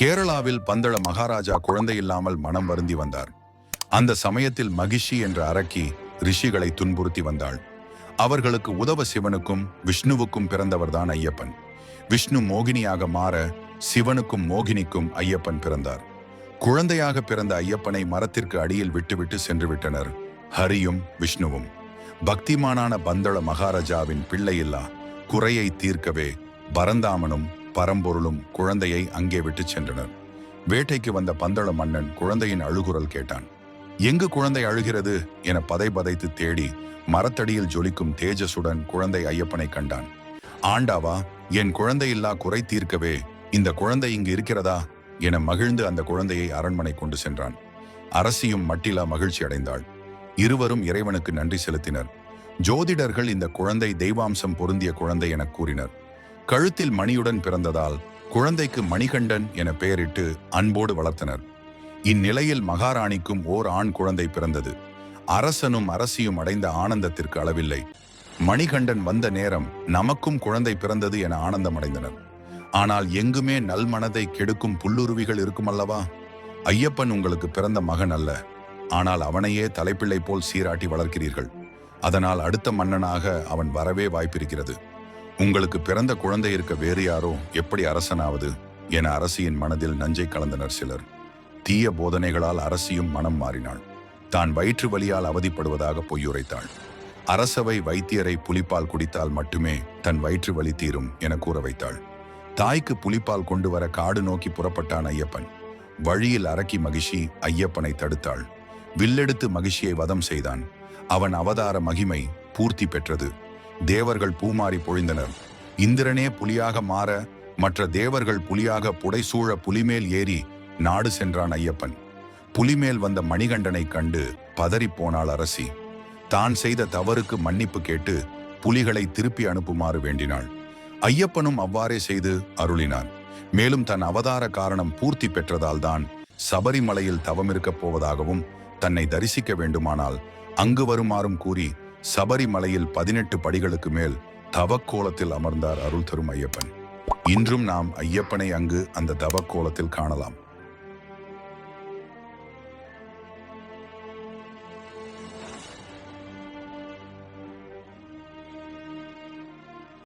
கேரளாவில் பந்தள மகாராஜா குழந்தை இல்லாமல் மனம் வருந்தி வந்தார். அந்த சமயத்தில் மகிஷி என்ற அரக்கி ரிஷிகளை துன்புறுத்தி வந்தாள். அவர்களுக்கு உதவ சிவனுக்கும் விஷ்ணுவுக்கும் பிறந்தவர்தான் ஐயப்பன். விஷ்ணு மோகினியாக மாற சிவனுக்கும் மோகினிக்கும் ஐயப்பன் பிறந்தார். குழந்தையாக பிறந்த ஐயப்பனை மரத்திற்கு அடியில் விட்டுவிட்டு சென்று விட்டனர் ஹரியும் விஷ்ணுவும். பக்திமானான பந்தள மகாராஜாவின் பிள்ளையில்லா குறையை தீர்க்கவே பரந்தாமனும் பரம்பொருளும் குழந்தையை அங்கே விட்டுச் சென்றனர். வேட்டைக்கு வந்த பந்தள மன்னன் குழந்தையின் அழுகுரல் கேட்டான். எங்கு குழந்தை அழுகிறது? என பதை பதைத்து தேடி மரத்தடியில் ஜொலிக்கும் தேஜசுடன் குழந்தை ஐயப்பனை கண்டான். ஆண்டாவா என் குழந்தையில்லா குறை தீர்க்கவே இந்த குழந்தை இங்கு இருக்கிறதா? என மகிழ்ந்து அந்த குழந்தையை அரண்மனை கொண்டு சென்றான். அரசியும் மட்டிலா மகிழ்ச்சி அடைந்தாள். இருவரும் இறைவனுக்கு நன்றி செலுத்தினர். ஜோதிடர்கள் இந்த குழந்தை தெய்வாம்சம் பொருந்திய குழந்தை என கூறினர். கழுத்தில் மணியுடன் பிறந்ததால் குழந்தைக்கு மணிகண்டன் என பெயரிட்டு அன்போடு வளர்த்தனர். இந்நிலையில் மகாராணிக்கும் ஓர் ஆண் குழந்தை பிறந்தது. அரசனும் அரசியும் அடைந்த ஆனந்தத்திற்கு அளவில்லை. மணிகண்டன் வந்த நேரம் நமக்கும் குழந்தை பிறந்தது என ஆனந்தம் அடைந்தனர் ஆனால் எங்குமே நல்மனதை கெடுக்கும் புல்லுருவிகள் இருக்குமல்லவா? ஐயப்பன் உங்களுக்கு பிறந்த மகன் அல்ல. ஆனால் அவனையே தலைப்பிள்ளை போல் சீராட்டி வளர்க்கிறீர்கள். அதனால் அடுத்த மன்னனாக அவன் வரவே வாய்ப்பிருக்கிறது. உங்களுக்கு பிறந்த குழந்தை இருக்க வேறு யாரோ எப்படி அரசனாவது? என அரசியின் மனதில் நஞ்சை கலந்தனர் சிலர். தீய போதனைகளால் அரசியும் மனம் மாறினாள். தான் வயிற்று வலியால் அவதிப்படுவதாக பொய்யுரைத்தாள். அரசவை வைத்தியரை புலிப்பால் குடித்தால் மட்டுமே தன் வயிற்று வலி தீரும் என கூற வைத்தாள். தாய்க்கு புலிப்பால் கொண்டு வர காடு நோக்கி புறப்பட்டான் ஐயப்பன். வழியில் அரக்கி மகிஷி ஐயப்பனை தடுத்தாள். வில்லெடுத்து மகிழ்ச்சியை வதம் செய்தான். அவன் அவதார மகிமை பூர்த்தி பெற்றது. தேவர்கள் பூமாறி பொழிந்தனர். இந்திரனே புலியாக மாற மற்ற தேவர்கள் புலியாக புடைசூழ புலிமேல் ஏறி நாடு சென்றான் ஐயப்பன். புலிமேல் வந்த மணிகண்டனை கண்டு பதறிப் போனாள் அரசி. தான் செய்த தவறுக்கு மன்னிப்பு கேட்டு புலிகளை திருப்பி அனுப்புமாறு வேண்டினாள். ஐயப்பனும் அவ்வாறே செய்து அருளினார் மேலும் தன் அவதார காரணம் பூர்த்தி பெற்றதால்தான் சபரிமலையில் தவமிருக்கப் போவதாகவும் தன்னை தரிசிக்க வேண்டுமானால் அங்கு வருமாறும் கூறி சபரிமலையில் பதினெட்டு படிகளுக்கு மேல் தவக்கோலத்தில் அமர்ந்தார் அருள் தரும் ஐயப்பன். இன்றும் நாம் ஐயப்பனை அங்கு அந்த தவக்கோலத்தில் காணலாம்.